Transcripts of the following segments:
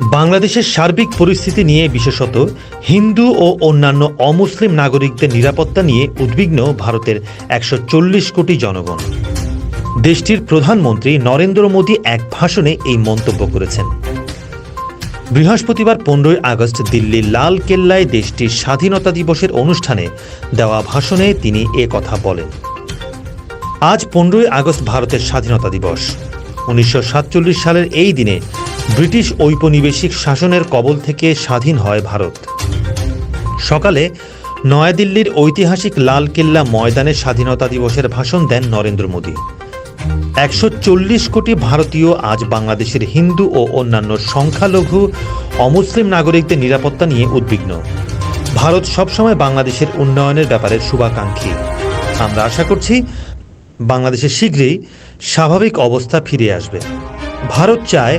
বাংলাদেশের সার্বিক পরিস্থিতি নিয়ে বিশেষত হিন্দু ও অন্যান্য অমুসলিম নাগরিকদের নিরাপত্তা নিয়ে উদ্বিগ্ন ভারতের একশো চল্লিশ কোটি জনগণ। দেশটির প্রধানমন্ত্রী নরেন্দ্র মোদী এক ভাষণে এই মন্তব্য করেছেন। বৃহস্পতিবার পনেরোই আগস্ট দিল্লির লাল কেল্লায় দেশটির স্বাধীনতা দিবসের অনুষ্ঠানে দেওয়া ভাষণে তিনি এ কথা বলেন। আজ পনেরোই আগস্ট ভারতের স্বাধীনতা দিবস। উনিশশো সাতচল্লিশ সালের এই দিনে ব্রিটিশ ঔপনিবেশিক শাসনের কবল থেকে স্বাধীন হয় ভারত। সকালে নয়াদিল্লির ঐতিহাসিক লাল কেল্লা ময়দানে স্বাধীনতা দিবসের ভাষণ দেন নরেন্দ্র মোদী। একশো চল্লিশ কোটি ভারতীয় আজ বাংলাদেশের হিন্দু ও অন্যান্য সংখ্যালঘু অমুসলিম নাগরিকদের নিরাপত্তা নিয়ে উদ্বিগ্ন। ভারত সবসময় বাংলাদেশের উন্নয়নের ব্যাপারে শুভাকাঙ্ক্ষী। আমরা আশা করছি বাংলাদেশে শীঘ্রই স্বাভাবিক অবস্থা ফিরে আসবে। ভারত চায়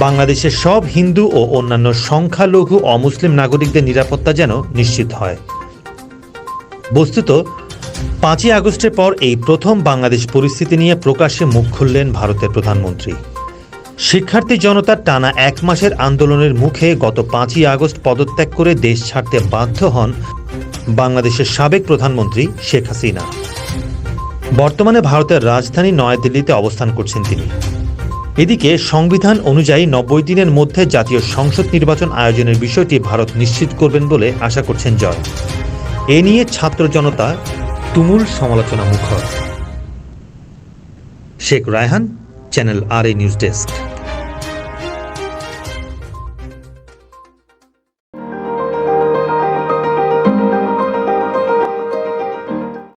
বাংলাদেশের সব হিন্দু ও অন্যান্য সংখ্যালঘু অমুসলিম নাগরিকদের নিরাপত্তা যেন নিশ্চিত হয়। বস্তুত, পাঁচই আগস্টের পর এই প্রথম বাংলাদেশ পরিস্থিতি নিয়ে প্রকাশ্যে মুখ খুললেন ভারতের প্রধানমন্ত্রী। শিক্ষার্থী জনতার টানা এক মাসের আন্দোলনের মুখে গত পাঁচই আগস্ট পদত্যাগ করে দেশ ছাড়তে বাধ্য হন বাংলাদেশের সাবেক প্রধানমন্ত্রী শেখ হাসিনা। বর্তমানে ভারতের রাজধানী নয়াদিল্লিতে অবস্থান করছেন তিনি। এদিকে সংবিধান অনুযায়ী নব্বই দিনের মধ্যে জাতীয় সংসদ নির্বাচন আয়োজনের বিষয়টি ভারত নিশ্চিত করবেন বলে আশা করছেন জয়। এ নিয়ে ছাত্র জনতা তুমুল সমালোচনা মুখর শেখ রায়হান, চ্যানেল আর এ নিউজ ডেস্ক।